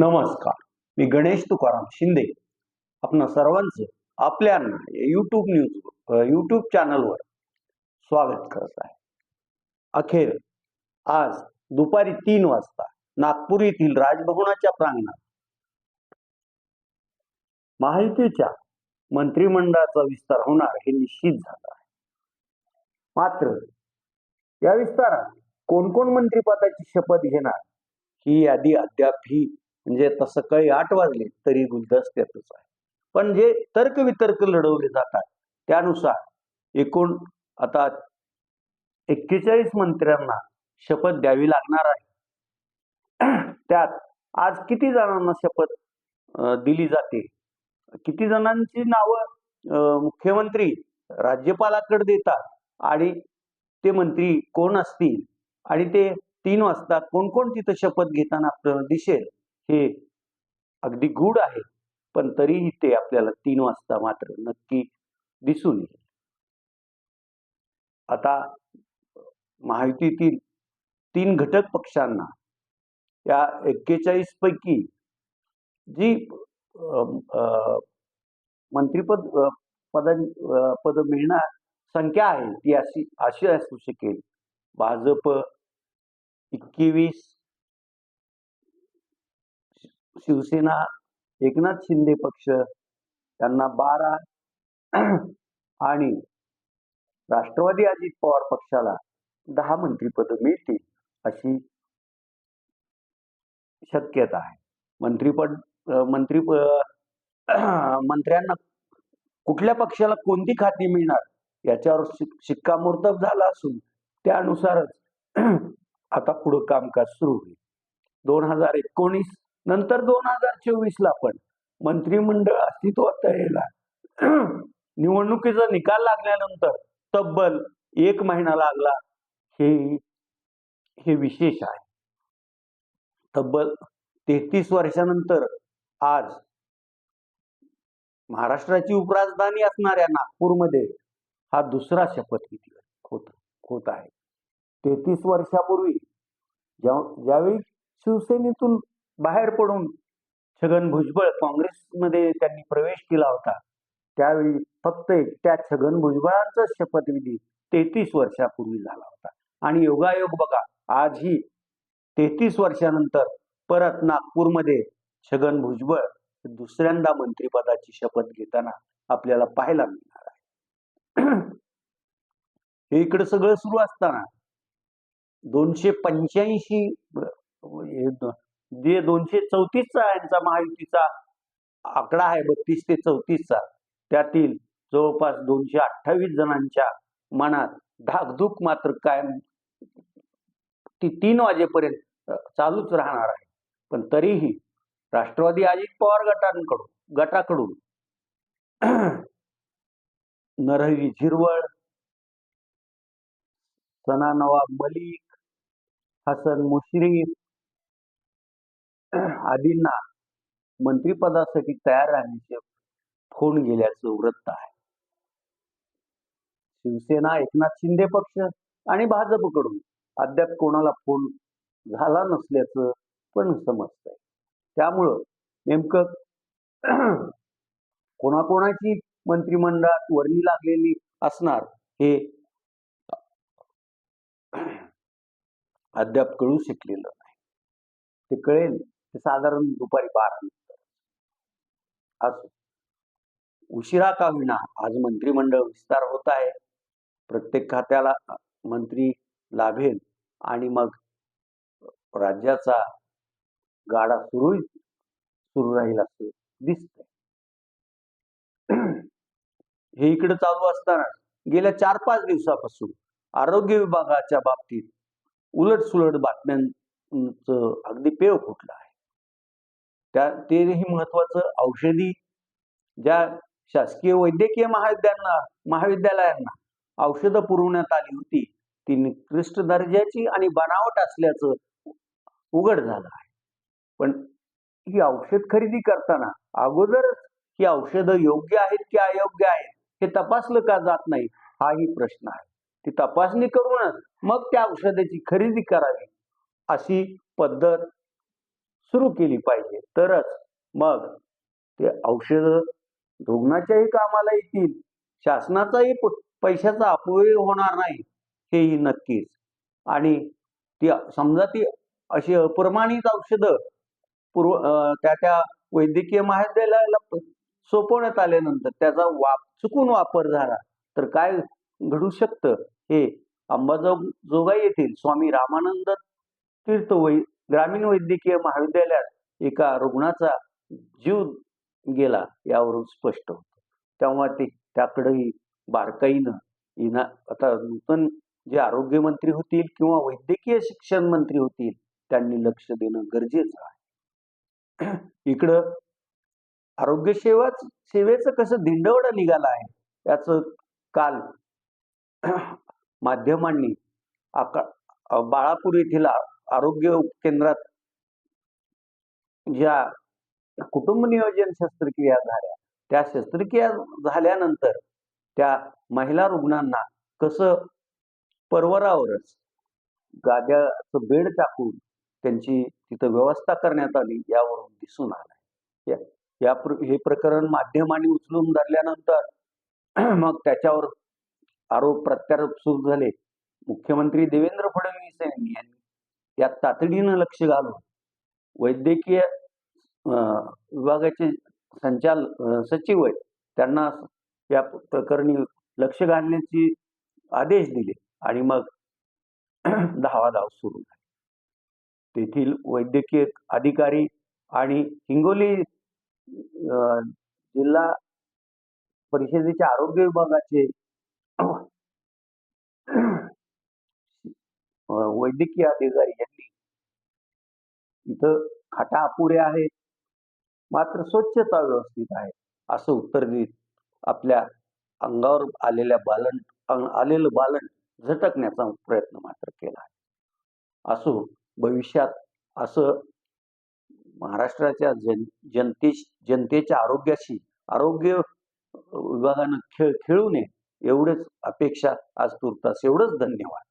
नमस्कार. मी गणेश तुकाराम शिंदे. आपण सर्वांचं आपल्या यूट्यूब न्यूज यूट्यूब चॅनलवर स्वागत करत आहे. अखेर आज दुपारी तीन वाजता नागपूर येथील राजभवनाच्या प्रांगणात महायुतीच्या मंत्रिमंडळाचा विस्तार होणार हे निश्चित झालं आहे. मात्र या विस्तारात कोण कोण मंत्रिपदाची शपथ घेणार ही यादी अद्याप ही म्हणजे आता सकाळी आठ वाजले तरी गुलदस्त्यातच आहे. पण जे तर्क वितर्क लढवले जातात त्यानुसार एकूण आता एक्केचाळीस मंत्र्यांना शपथ द्यावी लागणार आहे. त्यात आज किती जणांना शपथ दिली जाते? किती जणांची नावं मुख्यमंत्री राज्यपालाकडे देतात आणि ते मंत्री कोण असतील? आणि ते तीन वाजता कोण कोण तिथं शपथ घेताना आपल्याला दिसेल? हे अगदी गूढ आहे पण तरीही ते आपल्याला तीन वाजता मात्र नक्की दिसून येईल. आता महायुतीतील तीन घटक पक्षांना या एक्केचाळीस पैकी जी अं, मंत्रिपद पद पद मिळणार संख्या आहे ती अशी अशी असू शकेल. भाजप एकवीस शिवसेना एकनाथ शिंदे पक्ष त्यांना बारा आणि राष्ट्रवादी अजित पवार पक्षाला दहा मंत्रिपद मिळतील अशी शक्यता आहे. मंत्रिपद मंत्री मंत्र्यांना कुठल्या पक्षाला कोणती खाती मिळणार याच्यावर शिक- शिक्कामोर्तब झाला असून त्यानुसारच आता पुढं कामकाज सुरू होईल. दोन हजार एकोणीस नंतर दोन हजार चोवीस ला पण मंत्रिमंडळ अस्तित्वात यायला निवडणुकीचा निकाल लागल्यानंतर तब्बल एक महिना लागला. हे हे विशेष आहे. तब्बल तेहतीस वर्षानंतर आज महाराष्ट्राची उपराजधानी असणाऱ्या नागपूरमध्ये हा दुसरा शपथविधी होत होत आहे. तेहतीस वर्षापूर्वी ज्या ज्यावेळी शिवसेनेतून बाहेर पडून छगन भुजबळ काँग्रेसमध्ये त्यांनी प्रवेश केला होता. त्यावेळी फक्त एकट्या छगन भुजबळांचा शपथविधी तेहतीस वर्षापूर्वी झाला होता. आणि योगायोग बघा आजही तेहतीस वर्षानंतर परत नागपूरमध्ये छगन भुजबळ दुसऱ्यांदा मंत्रिपदाची शपथ घेताना आपल्याला पाहायला मिळणार आहे. हे इकडे सगळं सुरू असताना दोनशे पंच्याऐंशी जे दोनशे चौतीसचा यांचा महायुतीचा आकडा आहे बत्तीस ते चौतीसचा त्यातील जवळपास दोनशे अठ्ठावीस जणांच्या मनात धाकधूक मात्र कायम ती तीन वाजेपर्यंत चालूच राहणार आहे. पण तरीही राष्ट्रवादी अजित पवार गटांकडून गटाकडून नरहरी झिरवळ सना नवाब मलिक हसन मुश्रीफ आदींना मंत्रिपदासाठी तयार राहण्याचे फोन गेल्याचं वृत्त आहे. शिवसेना एकनाथ शिंदे पक्ष आणि भाजपकडून अद्याप कोणाला फोन झाला नसल्याचं पण समजतंय. त्यामुळं नेमकं कोणाकोणाची मंत्रिमंडळात वर्णी लागलेली असणार हे अद्याप कळू शकलेलं नाही. ते कळेल. ते साधारण दुपारी बारा नंतर. असो. उशिरा का होईना आज मंत्रिमंडळ विस्तार होत आहे. प्रत्येक खात्याला मंत्री लाभेल आणि मग राज्याचा गाडा सुरू सुरू राहील असं दिसत हे इकडे चालू असताना गेल्या चार पाच दिवसापासून आरोग्य विभागाच्या बाबतीत उलट सुलट बातम्यांच अगदी पेव फुटलं आहे. त्या तेही महत्वाचं औषधी ज्या शासकीय वैद्यकीय महाविद्यालयांना महाविद्यालयांना औषधं पुरवण्यात आली होती ती निकृष्ट दर्जाची आणि बनावट असल्याचं उघड झालं आहे. पण ही औषध खरेदी करताना अगोदरच ही औषधं योग्य आहेत की अयोग्य आहेत हे तपासलं का जात नाही हाही प्रश्न आहे. ती तपासणी करूनच मग त्या औषधाची खरेदी करावी अशी पद्धत सुरू केली पाहिजे. तरच मग ते औषधं रुग्णाच्याही कामाला येतील शासनाचाही पैशाचा अपव्यय होणार नाही हेही नक्कीच. आणि ती समजा ती अशी अप्रमाणित औषधं पूर्व त्या त्या वैद्यकीय महाविद्यालयाला सोपवण्यात आल्यानंतर त्याचा वाप चुकून वापर झाला तर काय घडू शकतं? हे अंबाजोगाई येथील स्वामी रामानंद तीर्थ वै ग्रामीण वैद्यकीय महाविद्यालयात एका रुग्णाचा जीव गेला यावरून स्पष्ट होतं. तेव्हा ते त्याकडेही बारकाईनं इना आता नूतन जे आरोग्यमंत्री होतील किंवा वैद्यकीय शिक्षण मंत्री होतील त्यांनी लक्ष देणं गरजेचं आहे. इकडं आरोग्य सेवाच सेवेचं कसं धिंडवडं निघालं आहे याचं काल माध्यमांनी आका बाळापूर येथील आरोग्य केंद्रात ज्या कुटुंब नियोजन शस्त्रक्रिया झाल्या त्या शस्त्रक्रिया झाल्यानंतर त्या महिला रुग्णांना कसं परवरावरच गाद्याचं बेड टाकून त्यांची तिथं व्यवस्था करण्यात आली यावरून दिसून आलं या या प्र- हे प्रकरण माध्यमांनी उचलून धरल्यानंतर मग त्याच्यावर आरोप प्रत्यारोप सुरू झाले. मुख्यमंत्री देवेंद्र फडणवीस यांनी यात तातडीनं लक्ष घालून वैद्यकीय अं, विभागाचे संचाल सचिव आहेत त्यांना या प्रकरणी लक्ष घालण्याची आदेश दिले आणि मग धावाधाव सुरू झाली. तेथील वैद्यकीय अधिकारी आणि हिंगोली अं, जिल्हा परिषदेच्या आरोग्य विभागाचे वैद्यकीय अधिकारी यांनी. इथं खाटा अपुऱ्या आहेत. मात्र स्वच्छता व्यवस्थित आहे असं उत्तर देत आपल्या अंगावर आलेल्या बालन आलेलं बालन झटकण्याचा प्रयत्न मात्र केला आहे. असो भविष्यात असं महाराष्ट्राच्या जन जनते जनतेच्या आरोग्याशी आरोग्य विभागानं खेळ खेळू नये एवढेच अपेक्षा आज तुर्तास एवढंच धन्यवाद.